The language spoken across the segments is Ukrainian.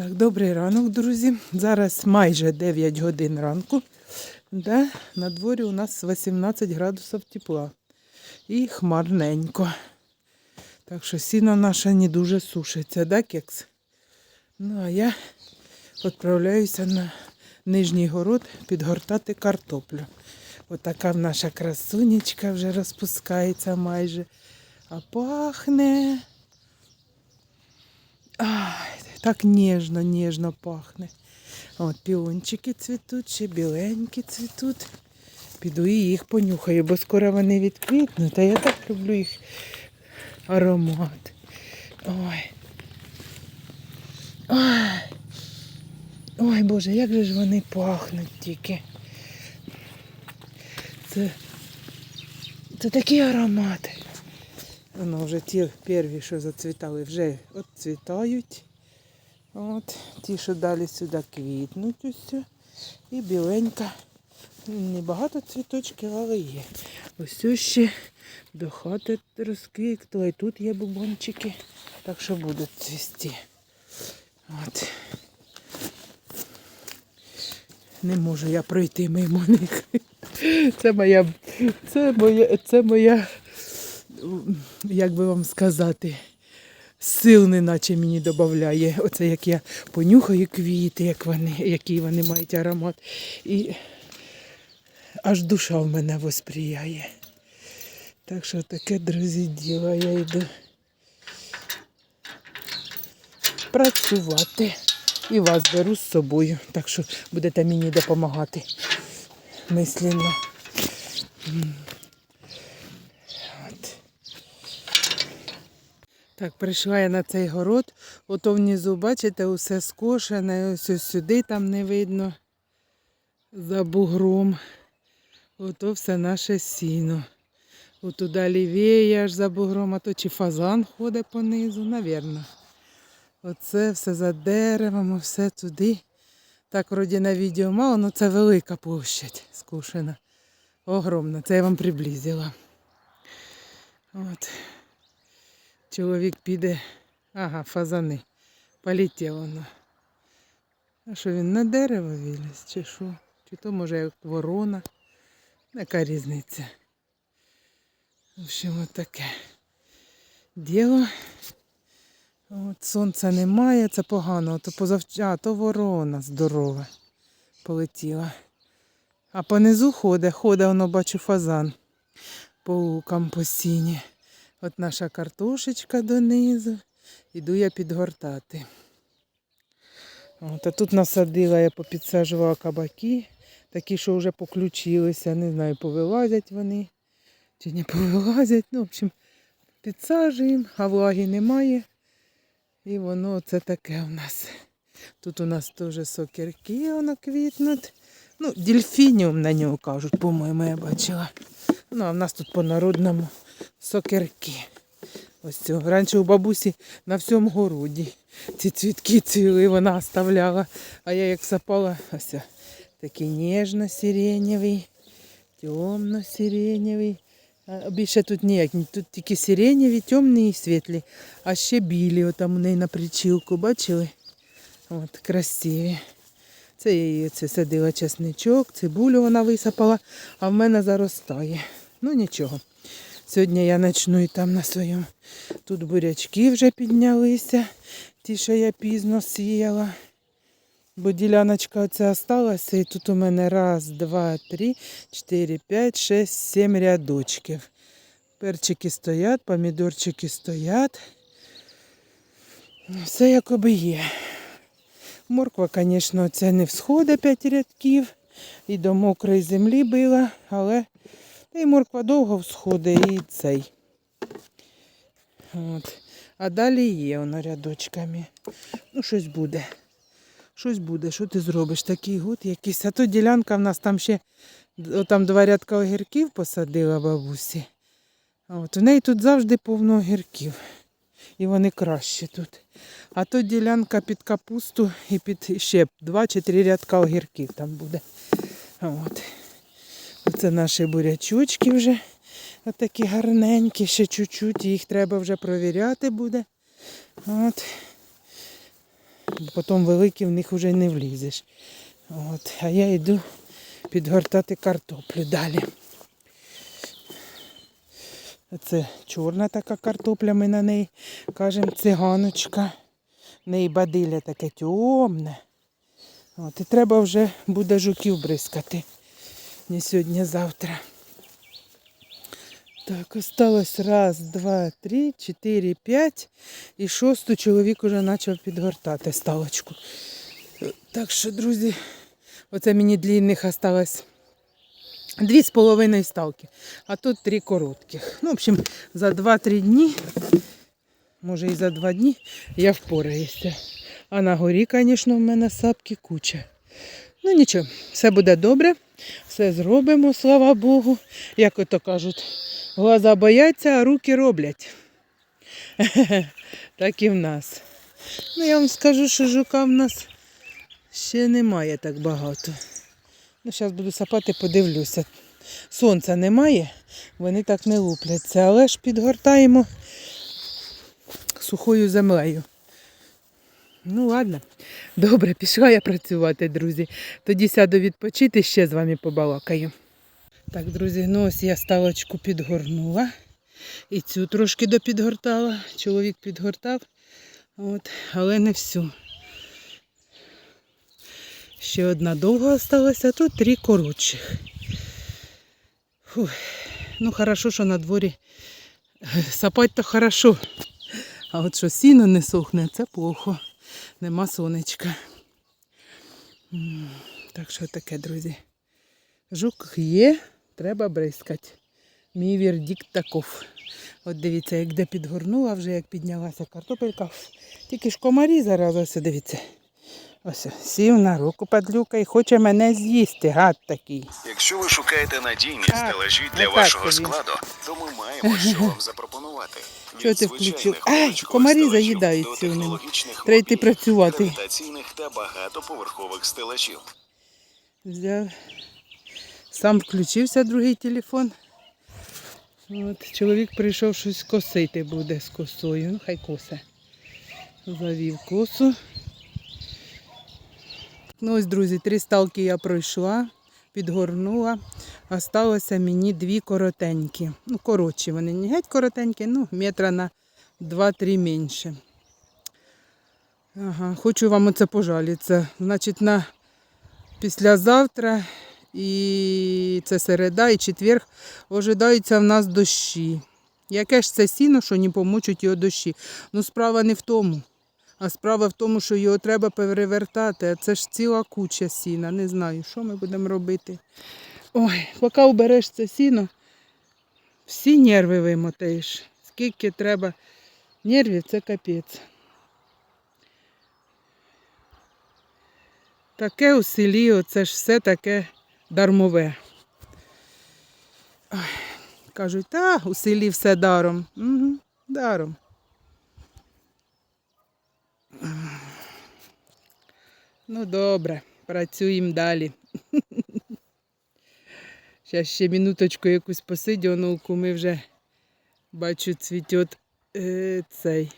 Так, добрий ранок, друзі. Зараз майже 9 годин ранку. Да? На дворі у нас 18 градусів тепла. І хмарненько. Так що сіно наше не дуже сушиться, да, кекс? Ну, а я відправляюся на нижній город підгортати картоплю. Отака наша красунечка вже розпускається майже. А пахне. Ай, так ніжно, ніжно пахне. От піончики цвітуть, ще біленькі цвітуть. Піду і їх понюхаю, бо скоро вони відквітнуть, а я так люблю їх аромат. Ой. Ой. Ой, Боже, як же ж вони пахнуть тільки. Це, це такі аромати. Воно вже ті перві, що зацвітали, вже відцвітають. От, ті, що далі сюди квітнуть усе. І біленька. Небагато цвіточків, але є. Ось ще до хати розквітла. І тут є бубончики. Так що будуть цвісти. От. Не можу я пройти мимо них. Це моя, це моя, це моя, як би вам сказати, сил неначе мені додає. Оце як я понюхаю квіти, як вони, який вони мають аромат. І аж душа в мене восприяє. Так що таке, друзі, діло, я йду працювати. І вас беру з собою. Так що будете мені допомагати мисленно. М. От. Так, прийшла я на цей город. Ото внизу, бачите, усе скошене, ось, ось сюди там не видно за бугром. Ото все наше сіно. Отуда лівіє аж за бугром, а то чи фазан ходить понизу, навірно. Оце все за деревом, все туди. Так, вроді на відео мало, але це велика площадь скушена. Огромна. Це я вам приблизила. От. Чоловік піде. Ага, фазани. Полетів воно. А що він на дерево виліз, чи що? Чи то може як ворона? Яка різниця? В общем, от таке діло. От сонця немає, це погано. То позавча, то ворона здорова полетіла. А понизу ходить, ходить, воно бачу фазан по лукам по сіні. От наша картошечка донизу. Іду я підгортати. От, а тут насадила, я попідсаджувала кабаки, такі, що вже поключилися. Не знаю, повилазять вони чи не повилазять. Ну, в общем, підсаджуємо, а влаги немає. І воно це таке у нас. Тут у нас теж сокірки воно квітнуть. Ну, дельфініум на нього кажуть, по-моєму, я бачила. Ну, а в нас тут по-народному сокірки. Ось цього. Раніше у бабусі на всьому городі ці цвітки цвіли, вона оставляла. А я як сапала, ось такий ніжно-сиренєвий, темно-сиренєвий. Більше тут ніяк, ні, тут тільки сиренєві, темні і світлі, а ще білі, отам у неї на причілку, бачили? От, красиві. Це я її це садила чесничок, цибулю вона висипала, а в мене заростає. Ну нічого. Сьогодні я почну і там на своєму. Тут бурячки вже піднялися, ті, що я пізно сіяла. Бо діляночка оця осталася, і тут у мене раз, два, три, чотири, п'ять, шесть, сім рядочків. Перчики стоять, помідорчики стоять. Все якоби є. Морква, звісно, це не всходить п'ять рядків. І до мокрої землі била, але та й морква довго всходить і цей. От. А далі є воно рядочками. Ну, щось буде. Щось буде, що ти зробиш? Такий год якийсь. А то ділянка в нас там ще там два рядка огірків посадила бабусі. От в неї тут завжди повно огірків. І вони кращі тут. А то ділянка під капусту і під ще два чи три рядка огірків там буде. От. Оце наші бурячочки вже. Отакі гарненькі, ще чуть-чуть, їх треба вже провіряти буде. От. потім великі в них вже не влізеш. От. А я йду підгортати картоплю далі. Це чорна така картопля, ми на неї кажемо циганочка. В неї бадилля таке темне. От, і треба вже буде жуків бризкати. Не сьогодні, а завтра. Так, осталось раз, два, три, чотири, п'ять. І шосту чоловік уже почав підгортати сталочку. Так що, друзі, оце мені длінних осталось дві з половиною ставки, а тут три коротких. Ну, в общем, за 2-3 дні, може і за 2 дні, я впораюся. А на горі, звісно, в мене сапки куча. Ну нічого, все буде добре, все зробимо, слава Богу. Як ото кажуть, глаза бояться, а руки роблять. Так і в нас. Ну, я вам скажу, що жука в нас ще немає так багато. Ну, зараз буду сапати, подивлюся. Сонця немає, вони так не лупляться, але ж підгортаємо сухою землею. Ну, ладно. Добре, пішла я працювати, друзі. Тоді сяду відпочити, ще з вами побалакаю. Так, друзі, ну ось я ставочку підгорнула. І цю трошки допідгортала. Чоловік підгортав, от, але не всю. Ще одна довга залишилася, тут три коротших. Фух. Ну, хорошо, що на дворі сапать то хорошо. А от що сіно не сохне, це плохо. Нема сонечка. Так що таке, друзі. Жук є, треба бризкати. Мій вердикт таков. От дивіться, як де підгорнула вже, як піднялася картопелька. Тільки ж комарі зараз, ось дивіться. Ось сів на руку падлюка і хоче мене з'їсти, гад такий. Якщо ви шукаєте надійні стелажі для вашого складу, то ми маємо що вам запропонувати. Від Чого ти включив? Ай, комарі стелажів заїдають до цю ним. Треба йти працювати. гравітаційних та багатоповерхових стелажів. Взяв. Сам включився другий телефон. От, чоловік прийшов щось косити буде з косою. Ну, хай косе. Завів косу. Ну ось, друзі, три сталки я пройшла, підгорнула. Осталося мені дві коротенькі. Ну, коротші вони не геть коротенькі, ну, метра на 2-3 менше. Ага, хочу вам оце пожалітися. Значить, на післязавтра і це середа, і четвер ожидаються в нас дощі. Яке ж це сіно, що не помочуть його дощі? Ну, справа не в тому. А справа в тому, що його треба перевертати. А це ж ціла куча сіна. Не знаю, що ми будемо робити. Ой, поки убереш це сіно, всі нерви вимотаєш. Скільки треба нервів, це капець. Таке у селі, оце ж все таке дармове. Ой, кажуть, та у селі все даром. Угу, даром. Ну добре, працюємо далі. Зараз ще минуточку якусь посидю, ну у куми вже бачу цвітет е, цей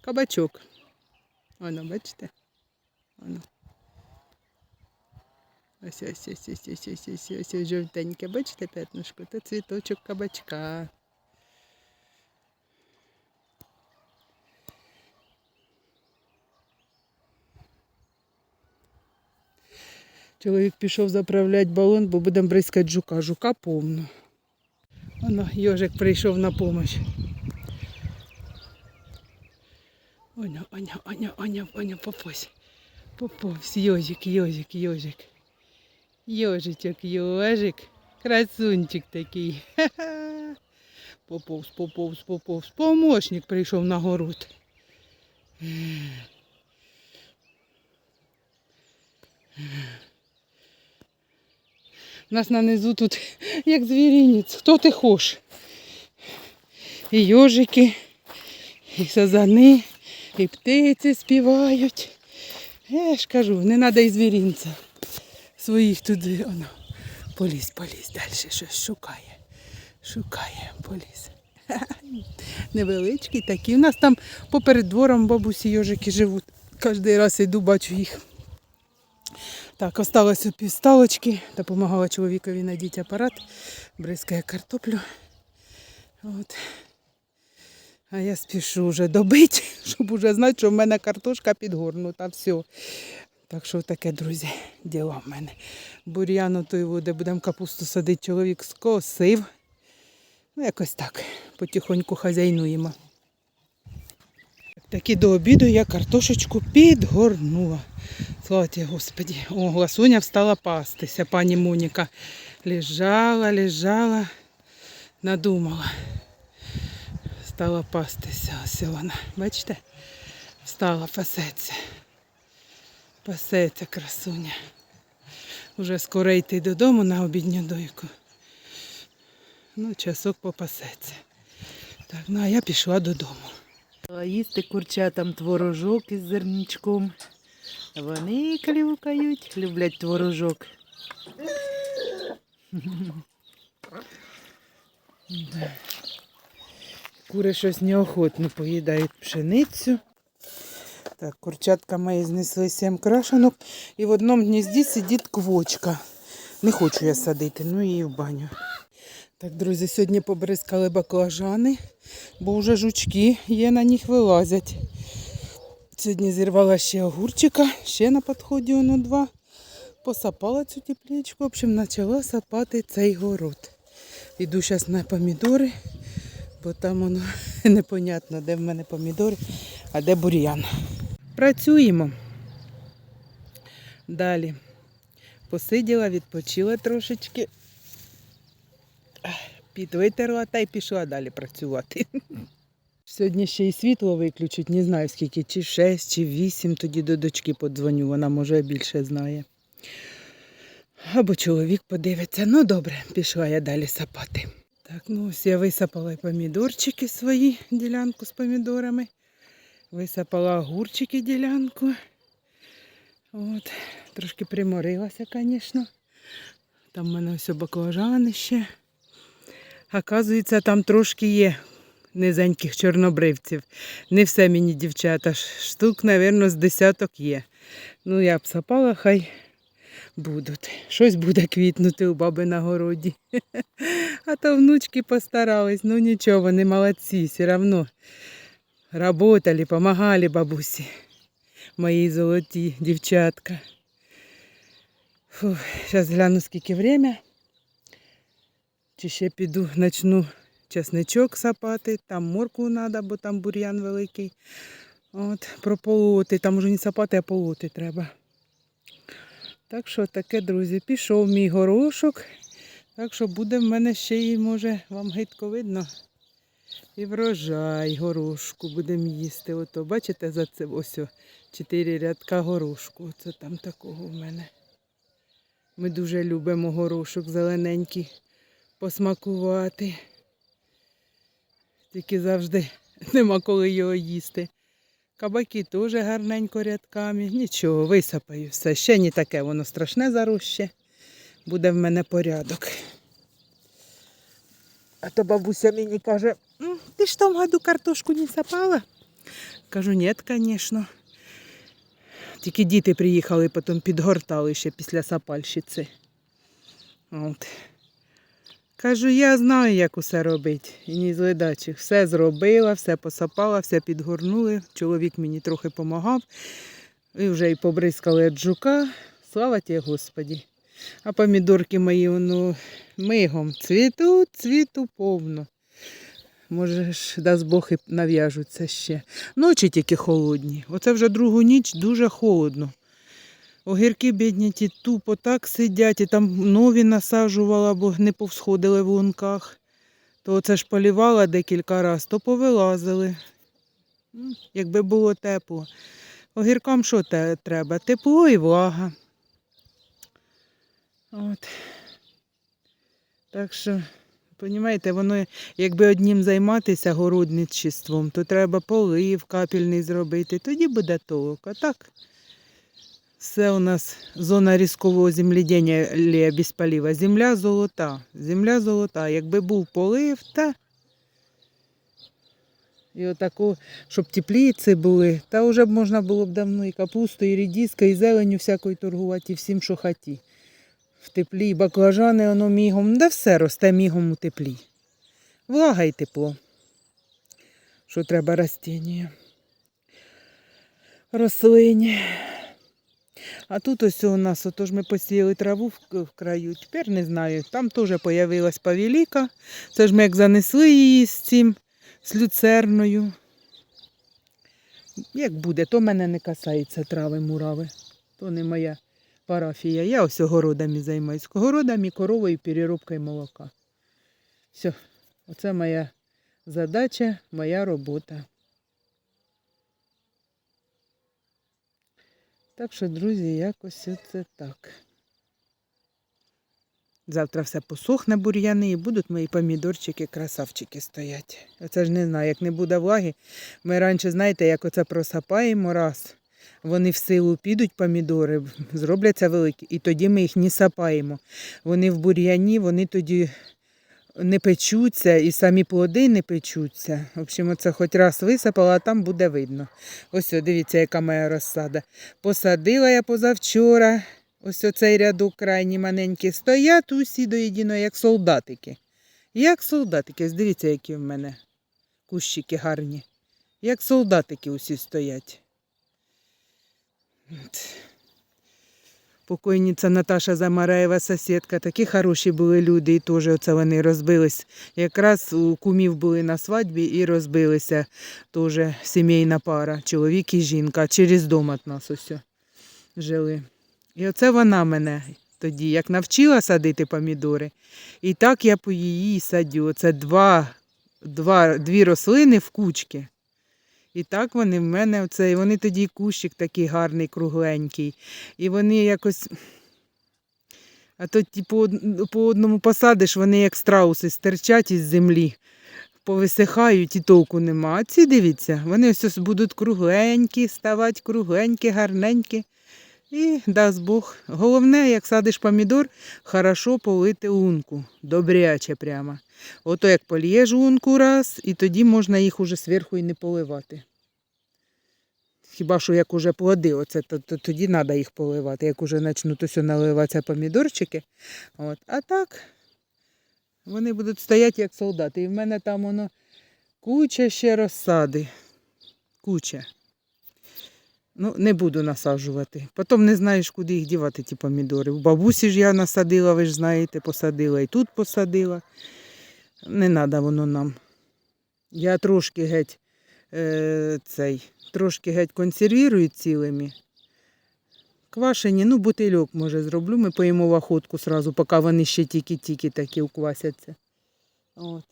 кабачок. Воно, бачите? Воно. Ось ось ось ось ось ось ось ось ось жовтеньке. Бачите п'ятнишко? Це цвіточок кабачка. Чоловік пішов заправляти балон, бо будемо бризкати жука. Жука повно. Воно, йожик прийшов на допомогу. Оня, оня, оня, оня, оня, попось. Поповз, йожик, йожик, йожик. Йожичок, йожик. Красунчик такий. Ха-ха. Поповз, поповз, поповз. Помощник прийшов на город. У нас на низу тут як звірінець. Хто ти хочеш? І йожики, і сазани, і птиці співають. Я ж кажу, не треба і звірінця своїх туди. Оно, поліз, поліз, далі щось шукає. Шукає, поліз. Невеличкі такі. У нас там поперед двором бабусі йожики живуть. Кожен раз йду, бачу їх. Так, осталось півсталочки. Допомагала чоловікові надіти апарат, бризкає картоплю. От. А я спішу вже добити, щоб уже знати, що в мене картошка підгорнута. Все. Так що таке, друзі, діло в мене. Бур'яну той води будемо капусту садити, чоловік скосив. Ну, якось так. Потихоньку хазяйнуємо. Так і до обіду я картошечку підгорнула. Слава тебе, Господі. О, Ласуня встала пастися, пані Моніка. Лежала, лежала, надумала. Стала пастися. Ось вона. Бачите? Встала, пасеться. Пасеться красуня. Уже скоро йти додому на обідню дойку. Ну, часок попасеться. Так, ну а я пішла додому. Їсти курчатам творожок із зерничком. Вони клюкають, люблять творожок. Кури щось неохотно поїдають пшеницю. Так, курчатка мої знесли сім крашенок. І в одному гнізді сидить квочка. Не хочу я садити, ну її в баню. Так, друзі, сьогодні побризкали баклажани, бо вже жучки є, на них вилазять. Сьогодні зірвала ще огурчика, ще на підході воно два. Посапала цю теплічку, в общем, почала сапати цей город. Іду зараз на помідори, бо там воно непонятно, де в мене помідори, а де бур'ян. Працюємо. Далі. Посиділа, відпочила трошечки. Підвитерла та й пішла далі працювати. Сьогодні ще й світло виключить, не знаю скільки, чи 6, чи 8, тоді до дочки подзвоню, вона може більше знає. Або чоловік подивиться. Ну добре, пішла я далі сапати. Так, ну ось я висапала помідорчики свої, ділянку з помідорами. Висапала огурчики ділянку. От, трошки приморилася, звісно. Там в мене ось баклажани ще. Оказується, там трошки є низеньких чорнобривців. Не все мені дівчата. Штук, мабуть, з десяток є. Ну, я б сапала, хай будуть. Щось буде квітнути у баби на городі. А то внучки постарались. Ну нічого, вони молодці, все одно. Работали, помагали бабусі. Мої золоті дівчатка. Фух, зараз гляну, скільки время. Чи ще піду, начну чесничок сапати, там моркву треба, бо там бур'ян великий. От, прополоти, там вже не сапати, а полоти треба. Так що таке, друзі, пішов мій горошок. Так що буде в мене ще й, може, вам гидко видно. І врожай горошку будемо їсти. Ото, бачите, за це ось чотири рядка горошку. Оце там такого в мене. Ми дуже любимо горошок зелененький посмакувати. Тільки завжди нема коли його їсти. Кабаки теж гарненько рядками. Нічого, висапаю все. Ще не таке, воно страшне зароще. Буде в мене порядок. А то бабуся мені каже, ти ж в тому году картошку не сапала? Кажу, ні, звісно. Тільки діти приїхали, потім підгортали ще після сапальщиці. От. Кажу, я знаю, як усе робити. І ні. Все зробила, все посапала, все підгорнули. Чоловік мені трохи допомагав. І вже і побризкали від жука. Слава тебе, Господі. А помідорки мої, ну, мигом цвітуть, цвіту повно. Може дасть Бог і нав'яжуться ще. Ночі тільки холодні. Оце вже другу ніч дуже холодно. Огірки бідні ті тупо так сидять, і там нові насаджувала, бо не повсходили в лунках. То оце ж полівала декілька разів, то повилазили. Якби було тепло. Огіркам що те треба? Тепло і влага. От. Так що, розумієте, воно, якби одним займатися городничеством, то треба полив капельний зробити, тоді буде толок. А так, все у нас зона різкового землідіння без полива. Земля золота. Земля золота. Якби був полив, та І отако, щоб тепліці були, та вже б можна було б давно і капусту, і рідіска, і зеленю всякою торгувати, і всім, що хаті. В теплі, баклажани воно мігом, да все росте мігом у теплі. Влага і тепло. Що треба растіння. Рослині. А тут ось у нас, отож ми посіяли траву в, краю. Тепер не знаю. Там теж появилась павіліка. Це ж ми як занесли її з цим, з люцерною. Як буде, то мене не касається трави мурави. То не моя парафія. Я ось огородами займаюся. Огородами, коровою переробкою молока. Все, оце моя задача, моя робота. Так що, друзі, якось оце так. Завтра все посохне бур'яни і будуть мої помідорчики, красавчики стоять. Оце ж не знаю, як не буде влаги. Ми раніше, знаєте, як оце просапаємо раз, вони в силу підуть помідори, зробляться великі, і тоді ми їх не сапаємо. Вони в бур'яні, вони тоді не печуться і самі плоди не печуться. В общем, оце хоч раз висипала, а там буде видно. Ось, о, дивіться, яка моя розсада. Посадила я позавчора. Ось оцей рядок крайні маленькі стоять усі до єдиного, як солдатики. Як солдатики, дивіться, які в мене кущики гарні. Як солдатики усі стоять. Покойниця Наташа Замараєва, сусідка, такі хороші були люди, і теж оце вони розбились. Якраз у кумів були на свадьбі і розбилися теж сімейна пара, чоловік і жінка. Через дом від нас ось жили. І оце вона мене тоді, як навчила садити помідори, і так я по її садю. Оце два, два, дві рослини в кучки. І так вони в мене, оце, і вони тоді кущик такий гарний, кругленький. І вони якось. А то ті, по, одному посадиш, вони як страуси стирчать із землі, повисихають і толку нема. А ці дивіться, вони ось будуть кругленькі, ставати кругленькі, гарненькі. І дасть Бог. Головне, як садиш помідор, хорошо полити лунку. Добряче прямо. Ото як полієш лунку раз, і тоді можна їх уже зверху і не поливати. Хіба що як уже плоди, оце, то, то тоді треба їх поливати. Як уже почнуть ось наливатися помідорчики. От. А так вони будуть стояти як солдати. І в мене там воно куча ще розсади. Куча. Ну, не буду насаджувати. Потім не знаєш, куди їх дівати, ті помідори. У бабусі ж я насадила, ви ж знаєте, посадила і тут посадила. Не треба воно нам. Я трошки геть е, цей, трошки геть консервірую цілими. Квашені, ну, бутильок, може, зроблю. Ми поїмо в охотку сразу, поки вони ще тільки-тільки такі уквасяться. От.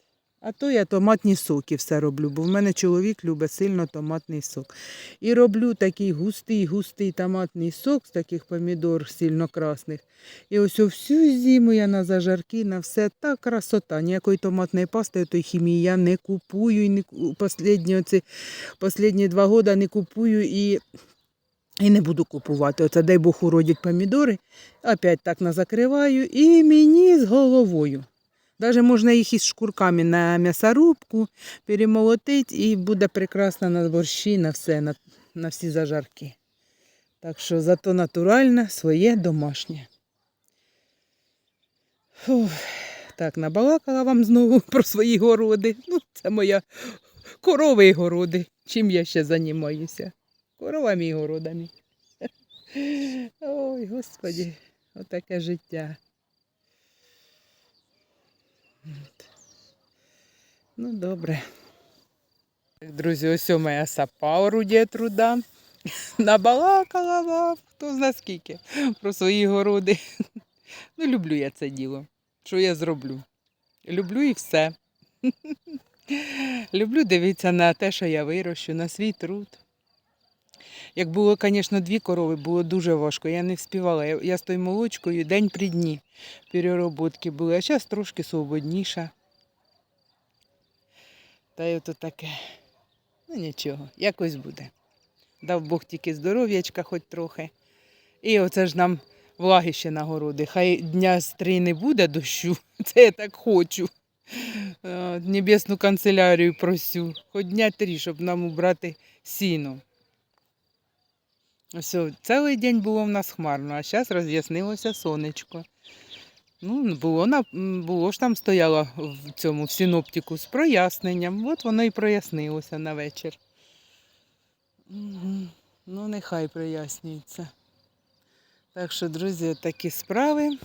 А то я томатні соки все роблю, бо в мене чоловік любить сильно томатний сок. І роблю такий густий, густий томатний сок з таких помідор сильно красних. І ось всю зиму я на зажарки, на все та красота. Ніякої томатної пасти, той хімії я не купую. І не, Последні, оці, последні два роки не купую і, і не буду купувати. Оце дай Бог уродять помідори. Опять так назакриваю і мені з головою. Даже можна їх із шкурками на м'ясорубку перемолотити і буде прекрасно на борщі, на все, на, на всі зажарки. Так що зато натуральне, своє домашнє. Фух. Так, набалакала вам знову про свої городи. Ну, це моя корови і городи. Чим я ще займаюся? Коровами і городами. Ой, господі, отаке життя. Ну, добре. Друзі, ось о моя сапа орудія труда. Набалакала вам, хто зна скільки, про свої городи. Ну, люблю я це діло. Що я зроблю? Люблю і все. Люблю дивитися на те, що я вирощу, на свій труд. Як було, звісно, дві корови, було дуже важко. Я не вспівала. Я, з тою молочкою день при дні перероботки були, а зараз трошки свободніша. Та й ото таке. Ну нічого, якось буде. Дав Бог тільки здоров'ячка хоч трохи. І оце ж нам влаги ще на. Хай дня з три не буде дощу. Це я так хочу. Е, Небесну канцелярію просю. Хоч дня три, щоб нам убрати сіно. О, цілий день було в нас хмарно, а зараз роз'яснилося сонечко. Ну, було, було ж там стояло в цьому в синоптику з проясненням. От воно і прояснилося на вечір. Ну, нехай прояснюється. Так що, друзі, такі справи.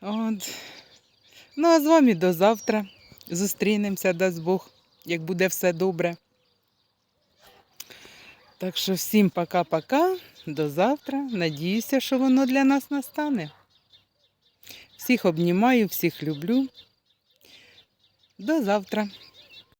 От. Ну, а з вами до завтра. Зустрінемося, дасть Бог, як буде все добре. Так що всім пока-пока. До завтра. Надіюся, що воно для нас настане. Всіх обнімаю, всіх люблю. До завтра.